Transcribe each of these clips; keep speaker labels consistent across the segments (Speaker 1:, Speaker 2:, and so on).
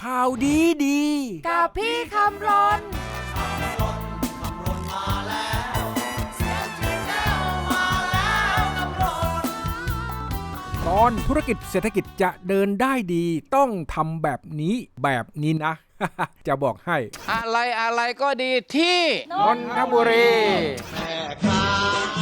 Speaker 1: ข่าวดีดี
Speaker 2: กับพี่คำรน
Speaker 1: ตอนธุรกิจเศรษฐกิจจะเดินได้ดีต้องทำแบบนี้แบบนี้นะ จะบอกให้
Speaker 3: อะไรอะไรก็ดีที่
Speaker 1: นนทบุรี
Speaker 4: ส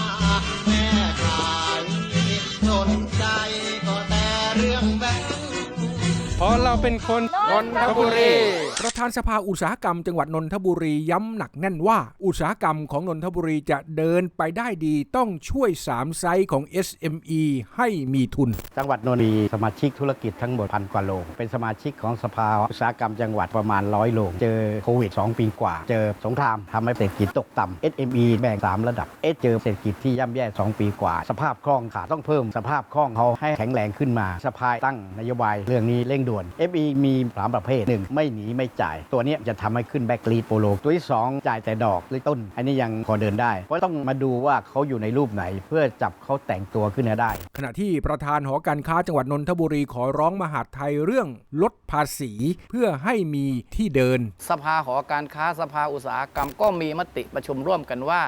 Speaker 4: เพ
Speaker 3: ราะเราเป็นคน
Speaker 1: นนทบุรี ประธานสภาอุตสาหกรรมจังหวัดนนทบุรีย้ำหนักแน่นว่า อุตสาหกรรมของนนทบุรีจะเดินไปได้ดีต้องช่วย3ไซส์ของ SME ให้มีทุน
Speaker 5: จังหวัดนนท์มีสมาชิกธุรกิจทั้งหมดพันกว่าโรงเป็นสมาชิกของสภาอุตสาหกรรมจังหวัดประมาณร้อยโรงเจอโควิด 2 ปีกว่า เจอสงครามทำให้เศรษฐกิจตกต่ำ SME แบ่ง 3 ระดับ S เจอเศรษฐกิจที่ย่ำแย่ 2 ปีกว่า สภาพคล่องขาดต้องเพิ่มสภาพคล่องเขาให้แข็งแรงขึ้นมา สภาตั้งนโยบายเรื่องนี้เร่งด่วน FE มีสามประเภทหนึ่งไม่หนีไม่จ่าย ตัวเนี้ยจะทำให้ขึ้นแบ็กลีดโปโลตัวที่สองจ่ายแต่ดอกหรือต้น อันนี้ยังพอเดินได้ เพราะต้องมาดูว่าเขาอยู่ในรูปไหน เพื่อจับเขาแต่งตัวขึ้นมาได้
Speaker 1: ขณะที่ประธานหอการค้าจังหวัดนนทบุรีขอร้องมหาดไทยเรื่องลดภาษี เพื่อให้มีที่เดิน
Speaker 3: สภาหอการค้าสภาอุตสาหกรรมก็มีมติประชุมร่วมกันว่า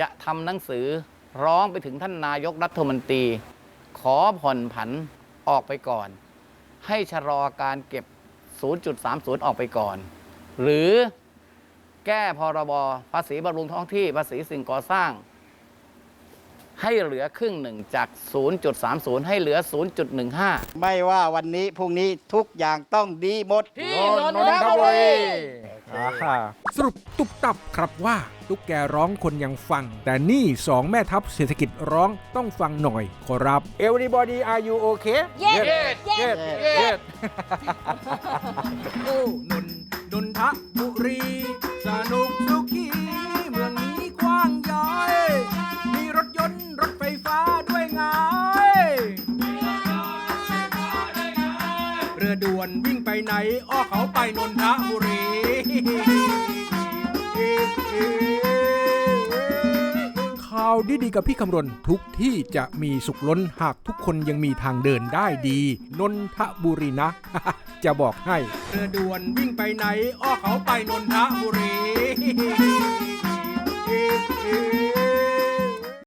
Speaker 3: จะทำหนังสือร้องไปถึงท่านนายกรัฐมนตรี ขอผ่อนผันออกไปก่อน ให้ชะลอการเก็บ 0.30 ออกไปก่อน หรือแก้พรบภาษีบำรุงท้องที่ภาษีสิ่งก่อสร้าง ให้เหลือครึ่งหนึ่งจาก 0.30 ให้เหลือ 0.15
Speaker 5: ไม่ว่าวันนี้พรุ่งนี้ทุกอย่างต้องดีหมด
Speaker 3: ที่นนทบุรี
Speaker 1: สรุปตุบตับครับว่าตุ๊กแกร้องคนยังฟัง แต่นี่สองแม่ทัพเศรษฐกิจร้องต้องฟังหน่อยขอรับ Everybody are you okay
Speaker 2: Yes
Speaker 1: Yes
Speaker 2: Yes
Speaker 1: Yes โอ้นนนนทบุรี รือด่วนวิ่งไปไหน อ้อเขาไปนนทบุรีข่าวดีๆกับพี่คำรณทุกที่จะมีสุขล้นหากทุกคนยังมีทางเดินได้ดี นนทบุรีนะ จะบอกให้ เรือด่วนวิ่งไปไหน อ้อเขาไปนนทบุรี